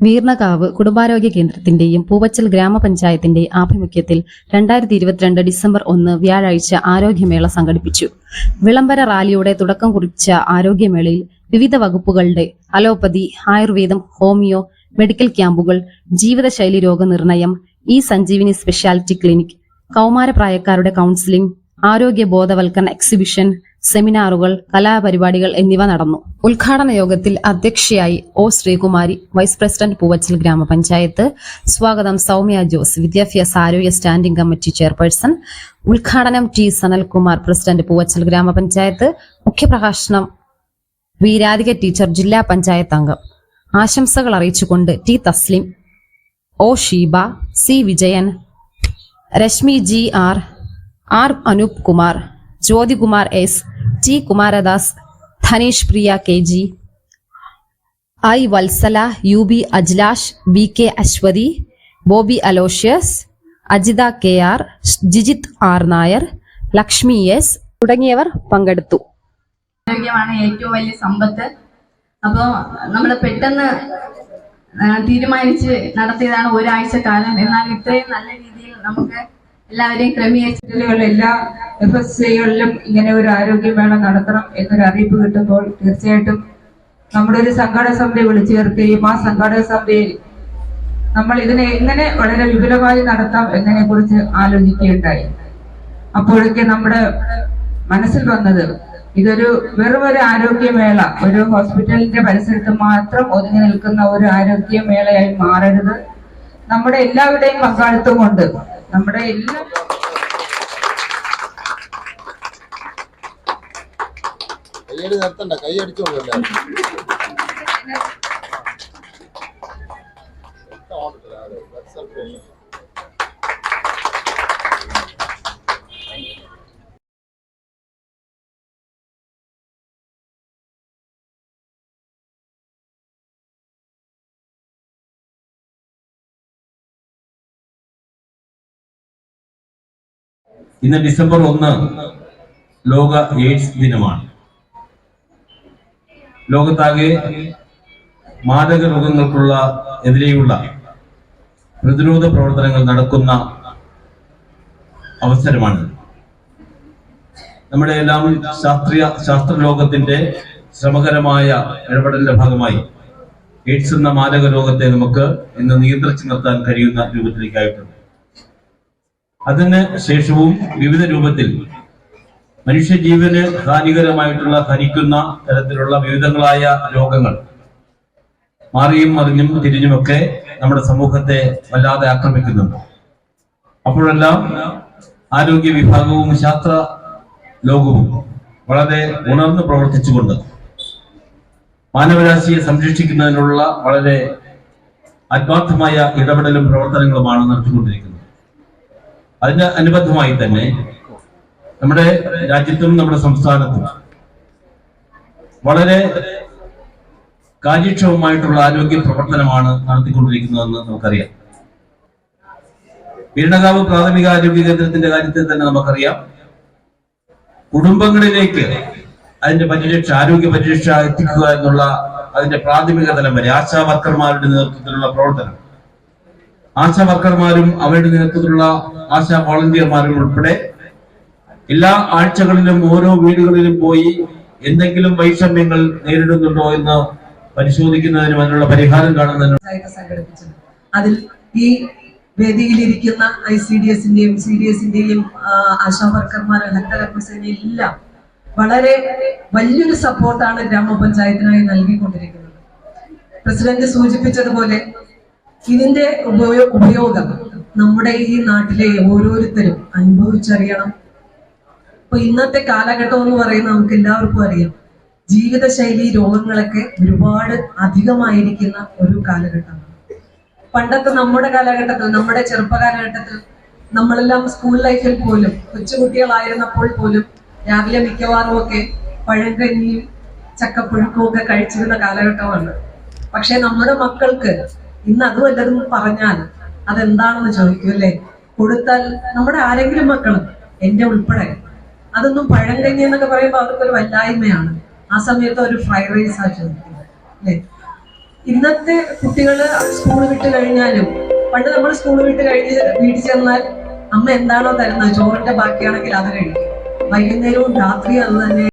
വീർണകാവ് കുടുംബാരോഗ്യ കേന്ദ്രത്തിന്റെയും പൂവച്ചൽ ഗ്രാമപഞ്ചായത്തിന്റെ ആഭിമുഖ്യത്തിൽ രണ്ടായിരത്തി ഇരുപത്തിരണ്ട് ഡിസംബർ ഒന്ന് വ്യാഴാഴ്ച ആരോഗ്യമേള സംഘടിപ്പിച്ചു. വിളംബര റാലിയുടെ തുടക്കം കുറിച്ച ആരോഗ്യമേളയിൽ വിവിധ വകുപ്പുകളുടെ അലോപ്പതി ആയുർവേദം ഹോമിയോ മെഡിക്കൽ ക്യാമ്പുകൾ ജീവിതശൈലി രോഗനിർണയം ഇ സഞ്ജീവിനി സ്പെഷ്യാലിറ്റി ക്ലിനിക് കൗമാരപ്രായക്കാരുടെ കൗൺസിലിംഗ് ആരോഗ്യ ബോധവൽക്കരണ എക്സിബിഷൻ സെമിനാറുകൾ കലാപരിപാടികൾ എന്നിവ നടന്നു. ഉദ്ഘാടന യോഗത്തിൽ അധ്യക്ഷയായി O Sreekumari vice president Poovachal ഗ്രാമപഞ്ചായത്ത്. സ്വാഗതം സൗമ്യ ജോസ് വിദ്യാഭ്യാസ ആരോഗ്യ സ്റ്റാൻഡിംഗ് കമ്മിറ്റി ചെയർപേഴ്സൺ. ഉദ്ഘാടനം ടി സനൽകുമാർ പ്രസിഡന്റ് പൂവച്ചൽ ഗ്രാമപഞ്ചായത്ത്. മുഖ്യപ്രഭാഷണം വി രാധിക ടീച്ചർ ജില്ലാ പഞ്ചായത്ത് അംഗം. ആശംസകൾ അറിയിച്ചുകൊണ്ട് T Thaslim O Sheeba C Vijayan Rashmi G R R Anoop Kumar Jyothikumar S T Kumaradas Dhanesh Priya K G. I Vatsala U B Ajlash B K Aswathy Bobby Aloysius Ajitha K R Jijith R Nair Lakshmi S തുടങ്ങിയവർ പങ്കെടുത്തു. ആരോഗ്യമാണ് ഏറ്റവും വലിയ സമ്പത്ത്. അപ്പോൾ നമ്മൾ പെട്ടെന്ന് തീരുമാനിച്ച് നടത്തിയതാണ് ഒരാഴ്ച കാലം. എന്നാൽ ഇത്രയും നല്ല രീതിയിൽ നമുക്ക് എല്ലാവരെയും ക്രമീകരിച്ചിട്ടുള്ള എല്ലാ എഫ് എസ് സികളിലും ഇങ്ങനെ ഒരു ആരോഗ്യമേള നടത്തണം എന്നൊരു അറിയിപ്പ് കിട്ടുമ്പോൾ തീർച്ചയായിട്ടും നമ്മുടെ ഒരു സംഘാടക സമിതി വിളിച്ചു ചേർക്കുകയും ആ സംഘാടക സമിതിയിൽ നമ്മൾ ഇതിനെ എങ്ങനെ വളരെ വിപുലമായി നടത്താം എന്നതിനെ കുറിച്ച് ആലോചിക്കുകയുണ്ടായി. അപ്പോഴൊക്കെ നമ്മുടെ മനസ്സിൽ വന്നത് ഇതൊരു വെറും ഒരു ആരോഗ്യമേള ഒരു ഹോസ്പിറ്റലിന്റെ പരിസരത്ത് മാത്രം ഒതുങ്ങി നിൽക്കുന്ന ഒരു ആരോഗ്യമേളയായി മാറരുത്. നമ്മുടെ എല്ലാവരുടെയും പങ്കാളിത്തം കൊണ്ട് നമ്മുടെ എല്ലാ കയ്യടി നിർത്തണ്ട കൈ അടിച്ചോളൂ ഇന്ന് ഡിസംബർ ഒന്ന് ലോക എയ്ഡ്സ് ദിനമാണ്. ലോകത്താകെ മാരക രോഗങ്ങൾക്കുള്ള എതിരെയുള്ള പ്രതിരോധ പ്രവർത്തനങ്ങൾ നടക്കുന്ന അവസരമാണ് നമ്മുടെ എല്ലാം ശാസ്ത്രീയ ശാസ്ത്ര ലോകത്തിന്റെ ശ്രമകരമായ ഇടപെടലിന്റെ ഭാഗമായി എയ്ഡ്സ് എന്ന മാരക രോഗത്തെ നമുക്ക് ഇന്ന് നിയന്ത്രിച്ചു നിർത്താൻ കഴിയുന്ന രൂപത്തിലേക്കായിട്ടുണ്ട് അതിന് ശേഷവും വിവിധ രൂപത്തിൽ മനുഷ്യജീവന് ഹാനികരമായിട്ടുള്ള ഹനിക്കുന്ന തരത്തിലുള്ള വിവിധങ്ങളായ രോഗങ്ങൾ മാറിയും മറിഞ്ഞും തിരിഞ്ഞുമൊക്കെ നമ്മുടെ സമൂഹത്തെ വല്ലാതെ ആക്രമിക്കുന്നുണ്ട്. അപ്പോഴെല്ലാം ആരോഗ്യ വിഭാഗവും ശാസ്ത്ര ലോകവും വളരെ ഉണർന്ന് പ്രവർത്തിച്ചുകൊണ്ട് മാനവരാശിയെ സംരക്ഷിക്കുന്നതിനുള്ള വളരെ ആത്മാർത്ഥമായ ഇടപെടലും പ്രവർത്തനങ്ങളുമാണ് നടത്തിക്കൊണ്ടിരിക്കുന്നത്. അതിന് അനുബന്ധമായി തന്നെ നമ്മുടെ രാജ്യത്തും നമ്മുടെ സംസ്ഥാനത്തും വളരെ കാര്യക്ഷമമായിട്ടുള്ള ആരോഗ്യ പ്രവർത്തനമാണ് നടത്തിക്കൊണ്ടിരിക്കുന്നതെന്ന് നമുക്കറിയാം. വീരണകാവ് പ്രാഥമിക ആരോഗ്യ കേന്ദ്രത്തിന്റെ കാര്യത്തിൽ തന്നെ നമുക്കറിയാം. കുടുംബങ്ങളിലേക്ക് അതിന്റെ പരിരക്ഷ ആരോഗ്യ പരിരക്ഷ എത്തിക്കുക എന്നുള്ള അതിന്റെ പ്രാഥമിക തലം വരെ ആശാ വർക്കർമാരുടെ നേതൃത്വത്തിലുള്ള പ്രവർത്തനം. ആശാ വർക്കർമാരും അവരുടെ നേതൃത്വത്തിലുള്ള ആശാ വോളണ്ടിയർമാരും ഉൾപ്പെടെ എല്ലാ ആഴ്ചകളിലും ഓരോ വീടുകളിലും പോയി എന്തെങ്കിലും വൈഷമ്യങ്ങൾ നേരിടുന്നുണ്ടോ എന്ന് പരിശോധിക്കുന്നതിനും അതിനുള്ള പരിഹാരം കാണുന്നതിനും അതിൽ ഈ വേദിയിലിരിക്കുന്ന ഐ സി ഡി എസിന്റെയും സി ഡി എസിന്റെയും ആശാ വർക്കർമാർ ഹരിതകർമ്മസേന എല്ലാം വളരെ വലിയൊരു സപ്പോർട്ടാണ് ഗ്രാമപഞ്ചായത്തിനായി നൽകിക്കൊണ്ടിരിക്കുന്നത്. പ്രസിഡന്റ് സൂചിപ്പിച്ചതുപോലെ ഇതിന്റെ ഉപയോഗം നമ്മുടെ ഈ നാട്ടിലെ ഓരോരുത്തരും അനുഭവിച്ചറിയണം ഇപ്പൊ ഇന്നത്തെ കാലഘട്ടം എന്ന് പറയുന്നത് നമുക്ക് എല്ലാവർക്കും അറിയാം. ജീവിതശൈലി രോഗങ്ങളൊക്കെ ഒരുപാട് അധികമായിരിക്കുന്ന ഒരു കാലഘട്ടമാണ്. പണ്ടത്തെ നമ്മുടെ കാലഘട്ടത്തിൽ നമ്മുടെ ചെറുപ്പകാലഘട്ടത്തിൽ നമ്മളെല്ലാം സ്കൂൾ ലൈഫിൽ പോലും കൊച്ചുകുട്ടികളായിരുന്നപ്പോൾ പോലും രാവിലെ മിക്കവാറും ഒക്കെ പഴങ്കഞ്ഞിയും ചക്കപ്പുഴുക്കും ഒക്കെ കഴിച്ചിരുന്ന കാലഘട്ടമാണ്. പക്ഷെ നമ്മുടെ മക്കൾക്ക് ഇന്ന് അത് വല്ലതും പറഞ്ഞാൽ അതെന്താണെന്ന് ചോദിക്കും അല്ലേ? കൊടുത്താൽ നമ്മുടെ ആരെങ്കിലും മക്കളും എന്റെ ഉൾപ്പെടെ അതൊന്നും പഴങ്കഞ്ഞി എന്നൊക്കെ പറയുമ്പോൾ അവർക്കൊരു വല്ലായ്മയാണ്. ആ സമയത്ത് ഒരു ഫ്രൈഡ് റൈസ് ആ ചോദിക്കുന്നത്. അല്ലേ? ഇന്നത്തെ കുട്ടികൾ സ്കൂൾ വിട്ട് കഴിഞ്ഞാലും പണ്ട് നമ്മൾ സ്കൂൾ വിട്ട് കഴിഞ്ഞ് വീട്ടിൽ ചെന്നാൽ അമ്മ എന്താണോ തരുന്നത്? ചോറിന്റെ ബാക്കിയാണെങ്കിൽ അത് കഴിക്കും. വൈകുന്നേരവും രാത്രിയും അത് തന്നെ